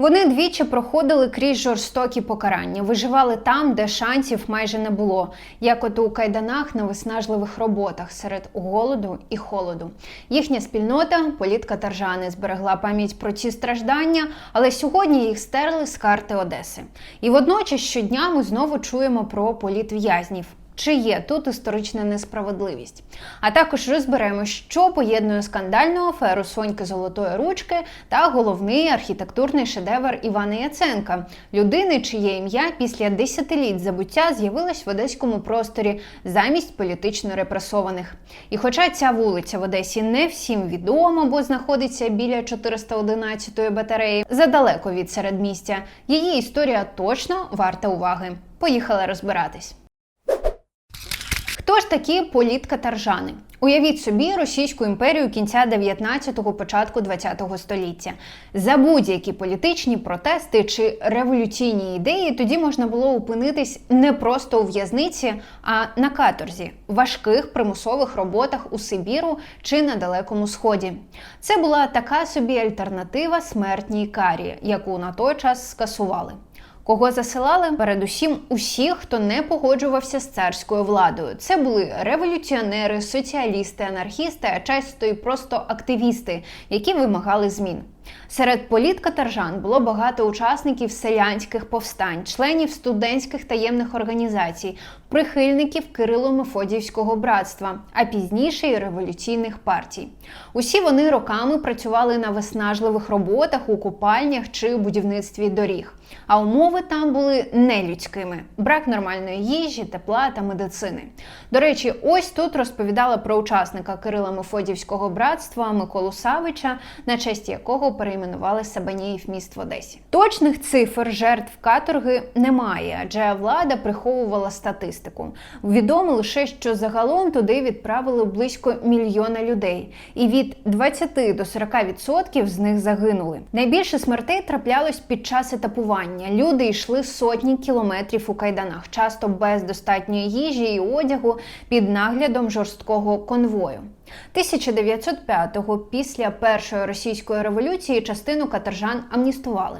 Вони двічі проходили крізь жорстокі покарання, виживали там, де шансів майже не було, як от у кайданах на виснажливих роботах серед голоду і холоду. Їхня спільнота, політкатаржани, зберегла пам'ять про ці страждання, але сьогодні їх стерли з карти Одеси. І водночас щодня ми знову чуємо про політв'язнів. Чи є тут історична несправедливість? А також розберемо, що поєднує скандальну аферу Соньки Золотої ручки та головний архітектурний шедевр Івана Яценка, людини, чиє ім'я після десятиліть забуття з'явилось в одеському просторі замість політично репресованих. І хоча ця вулиця в Одесі не всім відома, бо знаходиться біля 411-ї батареї, задалеко від середмістя, її історія точно варта уваги. Поїхали розбиратись. Хто ж такі політкатаржани? Уявіть собі Російську імперію кінця 19-го, початку 20-го століття. За будь-які політичні протести чи революційні ідеї тоді можна було опинитись не просто у в'язниці, а на каторзі, важких примусових роботах у Сибіру чи на Далекому Сході. Це була така собі альтернатива смертній карі, яку на той час скасували. Кого засилали? Передусім усіх, хто не погоджувався з царською владою. Це були революціонери, соціалісти, анархісти, а часто й просто активісти, які вимагали змін. Серед політкатаржан було багато учасників селянських повстань, членів студентських таємних організацій, прихильників Кирило-Мефодіївського братства, а пізніше й революційних партій. Усі вони роками працювали на виснажливих роботах у купальнях чи будівництві доріг. А умови там були нелюдськими: брак нормальної їжі, тепла та медицини. До речі, ось тут розповідала про учасника Кирила Мефодіївського братства Миколу Савича, на честь якого перейменували Сабаніїв міст в Одесі. Точних цифр жертв каторги немає, адже влада приховувала статистику. Відомо лише, що загалом туди відправили близько мільйона людей, і від 20 до 40% з них загинули. Найбільше смертей траплялось під час етапування. Люди йшли сотні кілометрів у кайданах, часто без достатньої їжі і одягу під наглядом жорсткого конвою. 1905-го, після першої російської революції, частину каторжан амністували.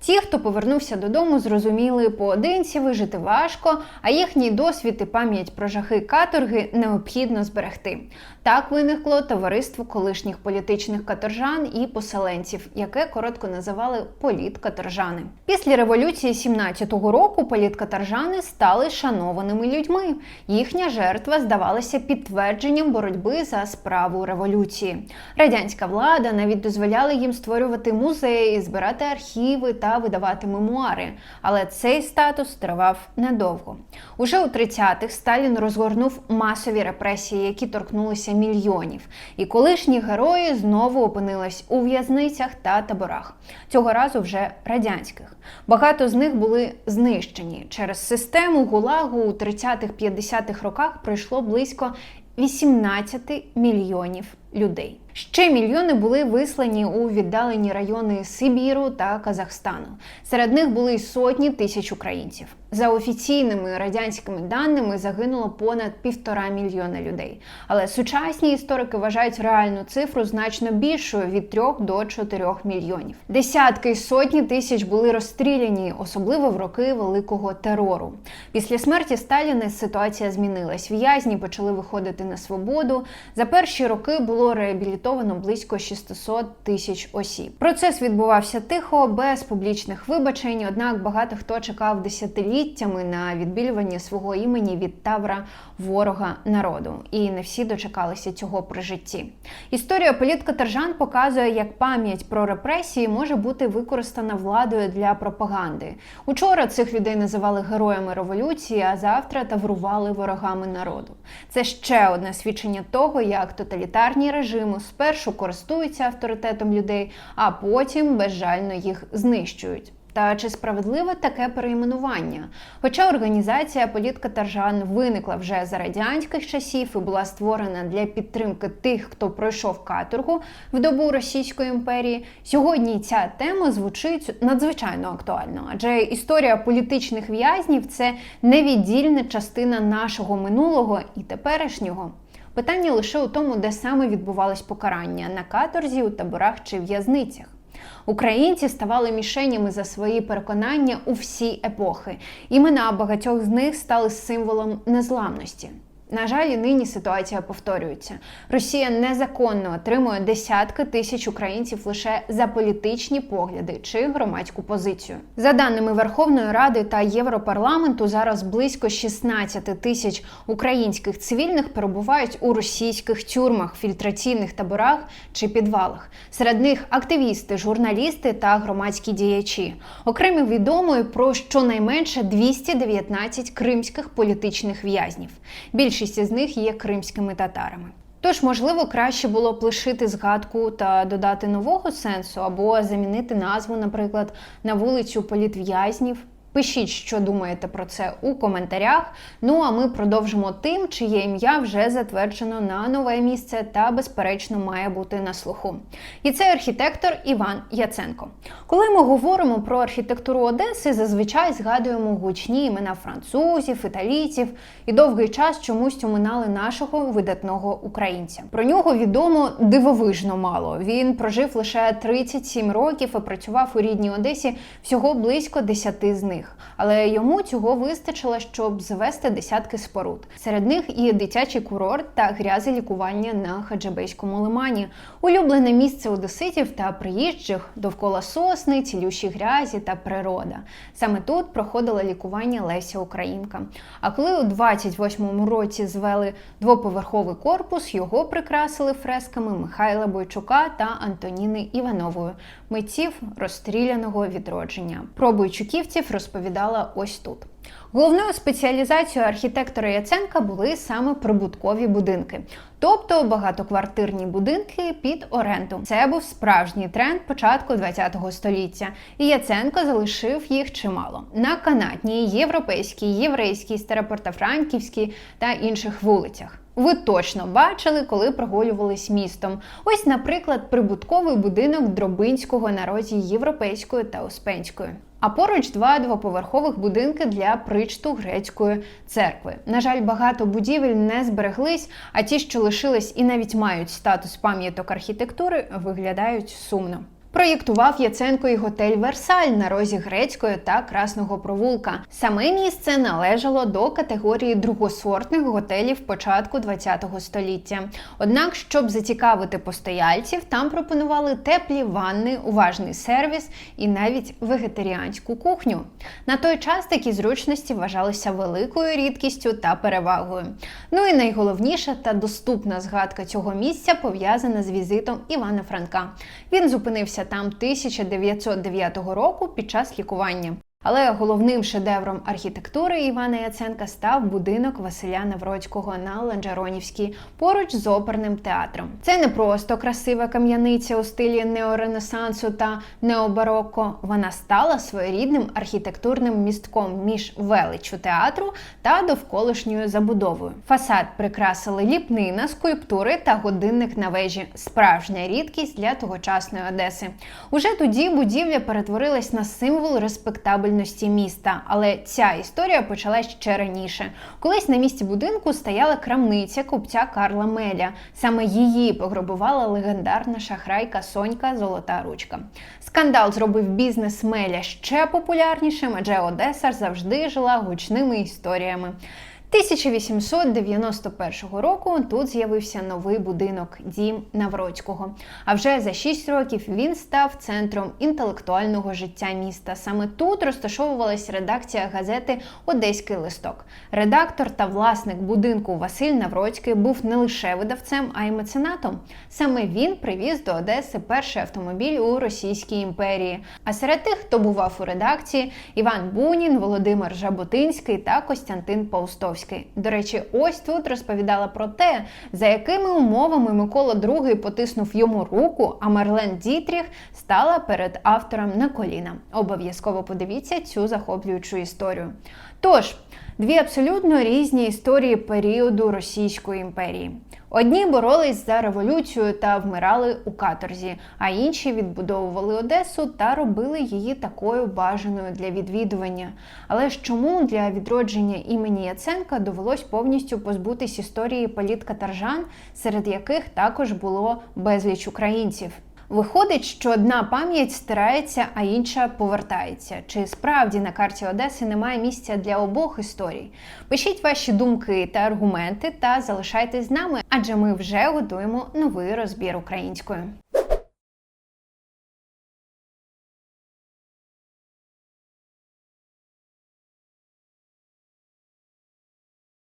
Ті, хто повернувся додому, зрозуміли поодинці вижити важко, а їхній досвід і пам'ять про жахи каторги необхідно зберегти. Так виникло товариство колишніх політичних каторжан і поселенців, яке коротко називали політкаторжани. Після революції 17-го року політкаторжани стали шанованими людьми. Їхня жертва здавалася підтвердженням боротьби за справу революції. Радянська влада навіть дозволяла їм створювати музеї, збирати архіви та видавати мемуари. Але цей статус тривав недовго. Уже у 30-х Сталін розгорнув масові репресії, які торкнулися мільйонів. І колишні герої знову опинились у в'язницях та таборах. Цього разу вже радянських. Багато з них були знищені. Через систему ГУЛАГу у 30-50-х роках пройшло близько 18 мільйонів людей. Ще мільйони були вислані у віддалені райони Сибіру та Казахстану. Серед них були й сотні тисяч українців. За офіційними радянськими даними загинуло понад півтора мільйона людей. Але сучасні історики вважають реальну цифру значно більшою від 3 до 4 мільйонів. Десятки й сотні тисяч були розстріляні, особливо в роки великого терору. Після смерті Сталіна ситуація змінилась. В'язні почали виходити на свободу. За перші роки було реабілітовано близько 600 тисяч осіб. Процес відбувався тихо, без публічних вибачень. Однак багато хто чекав десятиліттями на відбілювання свого імені від тавра ворога народу, і не всі дочекалися цього при житті. Історія політкатержан показує, як пам'ять про репресії може бути використана владою для пропаганди. Учора цих людей називали героями революції, а завтра таврували ворогами народу. Це ще одне свідчення того, як тоталітарні режими спершу користуються авторитетом людей, а потім безжально їх знищують. Та чи справедливе таке перейменування? Хоча організація політкатаржан виникла вже за радянських часів і була створена для підтримки тих, хто пройшов каторгу в добу Російської імперії, сьогодні ця тема звучить надзвичайно актуально, адже історія політичних в'язнів це невіддільна частина нашого минулого і теперішнього. Питання лише у тому, де саме відбувалось покарання на каторзі, у таборах чи в'язницях. Українці ставали мішенями за свої переконання у всі епохи. Імена багатьох з них стали символом незламності. На жаль, і нині ситуація повторюється. Росія незаконно отримує десятки тисяч українців лише за політичні погляди чи громадську позицію. За даними Верховної Ради та Європарламенту, зараз близько 16 тисяч українських цивільних перебувають у російських тюрмах, фільтраційних таборах чи підвалах. Серед них активісти, журналісти та громадські діячі. Окремо відомо про щонайменше 219 кримських політичних в'язнів. Більшість із них є кримськими татарами. Тож, можливо, краще було б лишити згадку та додати нового сенсу, або замінити назву, наприклад, на вулицю політв'язнів. Пишіть, що думаєте про це у коментарях. Ну а ми продовжимо тим, чиє ім'я вже затверджено на нове місце та, безперечно, має бути на слуху. І це архітектор Іван Яценко. Коли ми говоримо про архітектуру Одеси, зазвичай згадуємо гучні імена французів, італійців і довгий час чомусь оминали нашого видатного українця. Про нього відомо дивовижно мало. Він прожив лише 37 років і працював у рідній Одесі всього близько 10 з них але йому цього вистачило, щоб звести десятки споруд. Серед них і дитячий курорт та грязелікування на Хаджабейському лимані, улюблене місце одеситів та приїжджих довкола сосни, цілющі грязі та природа. Саме тут проходило лікування Леся Українка. А коли у 28-му році звели двоповерховий корпус, його прикрасили фресками Михайла Бойчука та Антоніни Іванової, митців розстріляного відродження. Про бойчуківців розповідала ось тут. Головною спеціалізацією архітектора Яценка були саме прибуткові будинки, тобто багатоквартирні будинки під оренду. Це був справжній тренд початку ХХ століття, і Яценко залишив їх чимало на канатній, європейській, єврейській, Старопортофранківській та інших вулицях. Ви точно бачили, коли прогулювались містом. Ось, наприклад, прибутковий будинок Дробинського на розі Європейської та Успенської. А поруч два двоповерхових будинки для причту грецької церкви. На жаль, багато будівель не збереглись, а ті, що лишились і навіть мають статус пам'яток архітектури, виглядають сумно. Проєктував Яценко і готель Версаль на розі грецької та красного провулка. Саме місце належало до категорії другосортних готелів початку ХХ століття. Однак, щоб зацікавити постояльців, там пропонували теплі ванни, уважний сервіс і навіть вегетаріанську кухню. На той час такі зручності вважалися великою рідкістю та перевагою. Ну і найголовніша та доступна згадка цього місця пов'язана з візитом Івана Франка. Він зупинився там 1909 року під час лікування. Але головним шедевром архітектури Івана Яценка став будинок Василя Навроцького на Ланджаронівській поруч з оперним театром. Це не просто красива кам'яниця у стилі неоренесансу та необарокко. Вона стала своєрідним архітектурним містком між величчю театру та довколишньою забудовою. Фасад прикрасили ліпнина, скульптури та годинник на вежі. Справжня рідкість для тогочасної Одеси. Уже тоді будівля перетворилась на символ респектабельності міста, але ця історія почалась ще раніше. Колись на місці будинку стояла крамниця купця Карла Меля. Саме її пограбувала легендарна шахрайка Сонька Золота Ручка. Скандал зробив бізнес Меля ще популярнішим, адже Одеса завжди жила гучними історіями. 1891 року тут з'явився новий будинок Дім Навроцького. А вже за 6 років він став центром інтелектуального життя міста. Саме тут розташовувалась редакція газети Одеський листок. Редактор та власник будинку Василь Навроцький був не лише видавцем, а й меценатом. Саме він привіз до Одеси перший автомобіль у Російській імперії. А серед тих, хто бував у редакції, Іван Бунін, Володимир Жаботинський та Костянтин Паустовський. До речі, ось тут розповідала про те, за якими умовами Микола II потиснув йому руку, а Марлен Дітріх стала перед автором на коліна. Обов'язково подивіться цю захоплюючу історію. Тож, дві абсолютно різні історії періоду Російської імперії. Одні боролись за революцію та вмирали у каторзі, а інші відбудовували Одесу та робили її такою бажаною для відвідування. Але ж чому для відродження імені Яценка довелось повністю позбутись історії політкатаржан, серед яких також було безліч українців? Виходить, що одна пам'ять стирається, а інша повертається. Чи справді на карті Одеси немає місця для обох історій? Пишіть ваші думки та аргументи та залишайтесь з нами, адже ми вже готуємо новий розбір українською.